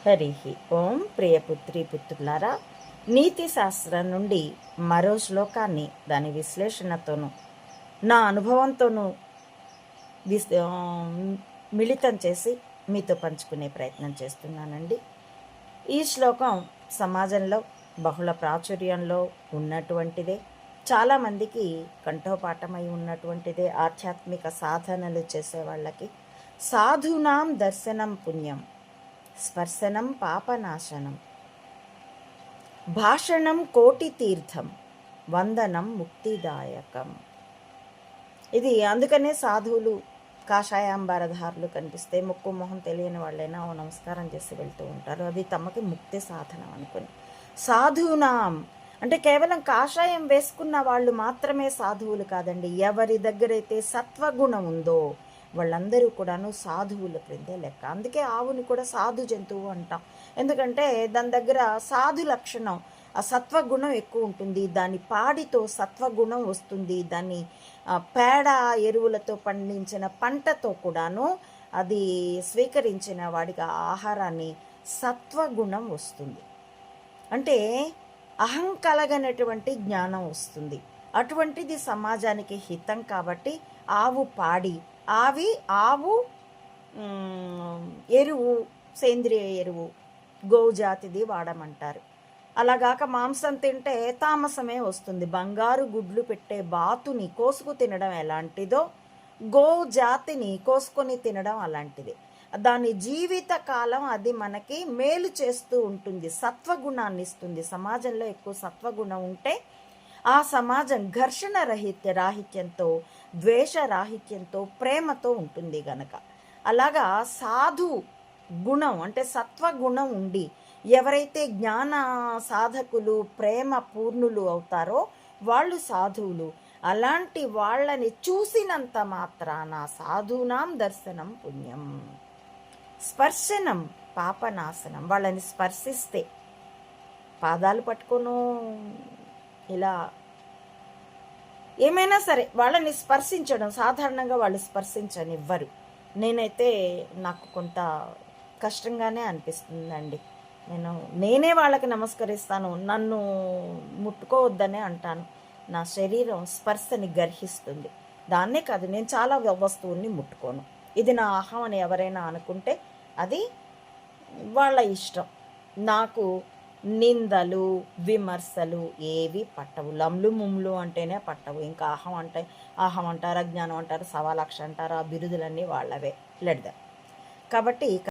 హరి. ఓం ప్రియపుత్రి పుత్రులారా నీతి శాస్త్రం నుండి మరో శ్లోకాన్ని దాని విశ్లేషణతోనూ నా అనుభవంతోనూ విస్ మిళితం చేసి మీతో పంచుకునే ప్రయత్నం చేస్తున్నానండి. ఈ శ్లోకం సమాజంలో బహుళ ప్రాచుర్యంలో ఉన్నటువంటిదే చాలామందికి కంఠోపాఠమై ఉన్నటువంటిదే ఆధ్యాత్మిక సాధనలు చేసే వాళ్ళకి సాధునాం దర్శనం పుణ్యం స్పర్శనం పాపనాశనం. భాషణం కోటి తీర్థం వందనం ముక్తిదాయకం. ఇది అందుకనే సాధువులు కాషాయాంబారధారులు కనిపిస్తే ముక్కు మొహం తెలియని వాళ్ళైనా ఓ నమస్కారం చేసి వెళ్తూ ఉంటారు. అది తమకి ముక్తి సాధనం అనుకుని. సాధునాం అంటే కేవలం కాషాయం వేసుకున్న వాళ్ళు మాత్రమే సాధువులు కాదండి. ఎవరి దగ్గరైతే సత్వగుణం ఉందో వాళ్ళందరూ కూడాను సాధువుల క్రిందే లెక్క. అందుకే ఆవుని కూడా సాధు జంతువు అంటాం. ఎందుకంటే దాని దగ్గర సాధు లక్షణం ఆ సత్వగుణం ఎక్కువ ఉంటుంది. దాని పాడితో సత్వగుణం వస్తుంది. దాన్ని పేడ ఎరువులతో పండించిన పంటతో కూడాను అది స్వీకరించిన వాడికి ఆహారాన్ని సత్వగుణం వస్తుంది. అంటే అహం కలగనటువంటి జ్ఞానం వస్తుంది. అటువంటిది సమాజానికి హితం కాబట్టి ఆవు పాడి ఆవి ఆవు ఎరువు సేంద్రియ ఎరువు గోజాతిది వాడమంటారు. అలాగాక మాంసం తింటే తామసమే వస్తుంది. బంగారు గుడ్లు పెట్టే బాతుని కోసుకు తినడం ఎలాంటిదో గో జాతిని కోసుకొని తినడం అలాంటిది. దాని జీవిత కాలం అది మనకి మేలు చేస్తూ ఉంటుంది సత్వగుణాన్ని ఇస్తుంది. సమాజంలో ఎక్కువ సత్వగుణం ఉంటే ఆ సమాజం ఘర్షణ రహిత్య రాహిత్యంతో ద్వేషరాహిత్యంతో ప్రేమతో ఉంటుంది గనక. అలాగా సాధు గుణం అంటే సత్వగుణం ఉండి ఎవరైతే జ్ఞాన సాధకులు ప్రేమ పూర్ణులు అవుతారో వాళ్ళు సాధువులు. అలాంటి వాళ్ళని చూసినంత మాత్రాన సాధూనాం దర్శనం పుణ్యం. స్పర్శనం పాపనాశనం వాళ్ళని స్పర్శిస్తే పాదాలు పట్టుకొను ఇలా ఏమైనా సరే వాళ్ళని స్పర్శించడం సాధారణంగా వాళ్ళు స్పర్శించనివ్వరు. నేనైతే నాకు కొంత కష్టంగానే అనిపిస్తుందండి. నేను నేనే వాళ్ళకి నమస్కరిస్తాను నన్ను ముట్టుకోవద్దనే అంటాను. నా శరీరం స్పర్శని గర్హిస్తుంది. దాన్నే కాదు నేను చాలా వస్తువుని ముట్టుకోను. ఇది నా ఆహం అని ఎవరైనా అనుకుంటే అది వాళ్ళ ఇష్టం. నాకు నిందలు విమర్శలు ఏవి పట్టవు. లమ్లు ముమ్లు అంటేనే పట్టవు. ఇంకా అహం అంటే అహం అంటారు అజ్ఞానం అంటారు సవాలక్ష అంటారు ఆ బిరుదులన్నీ వాళ్ళవే. లెడ్ద కాబట్టి